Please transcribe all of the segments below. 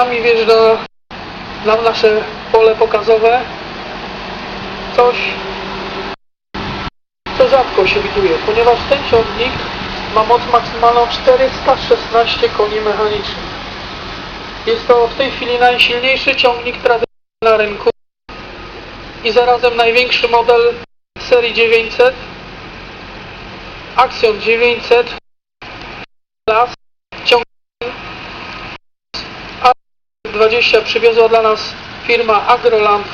Nami wjeżdża na nasze pole pokazowe coś, co rzadko się widuje, ponieważ ten ciągnik ma moc maksymalną 416 koni mechanicznych. Jest to w tej chwili najsilniejszy ciągnik tradycyjny na rynku i zarazem największy model serii 900 Axion 900 Plus ciągnik 20 przywiozła dla nas firma Agroland.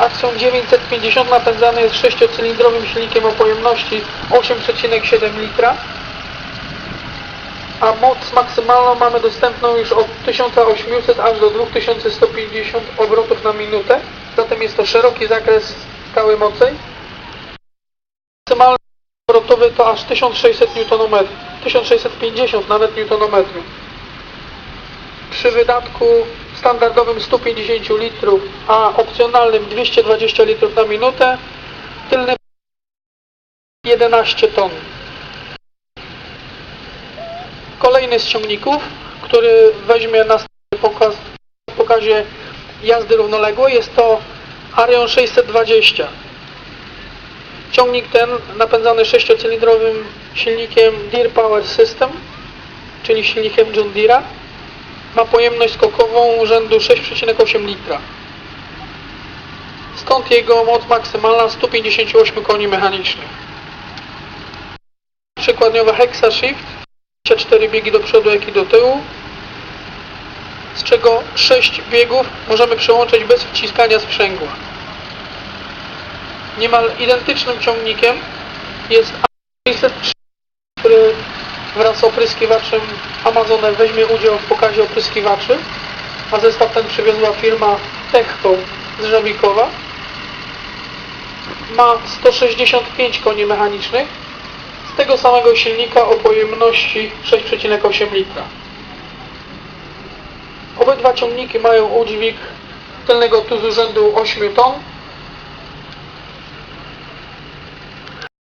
Akcją 950 napędzany jest sześciocylindrowym silnikiem o pojemności 8,7 litra. A moc maksymalną mamy dostępną już od 1800 aż do 2150 obrotów na minutę. Zatem jest to szeroki zakres skały mocy obrotowy to aż 1600 Nm 1650 nawet Nm przy wydatku standardowym 150 litrów, a opcjonalnym 220 litrów na minutę, tylny 11 ton. Kolejny z ciągników, który weźmie na pokaz, pokazie jazdy równoległej jest to Arion 620. Ciągnik ten napędzany 6-cylindrowym silnikiem Deere Power System, czyli silnikiem John Deere'a ma pojemność skokową rzędu 6,8 litra. Stąd jego moc maksymalna 158 koni mechanicznych. Przykładowo Hexa Shift, 4 biegi do przodu jak i do tyłu, z czego 6 biegów możemy przełączyć bez wciskania sprzęgła. Niemal identycznym ciągnikiem jest A603, który wraz z opryskiwaczem Amazonem weźmie udział w pokazie opryskiwaczy, a zestaw ten przywiozła firma Techco z Żabikowa. Ma 165 koni mechanicznych z tego samego silnika o pojemności 6,8 litra. Obydwa ciągniki mają udźwig tylnego tuzu rzędu 8 ton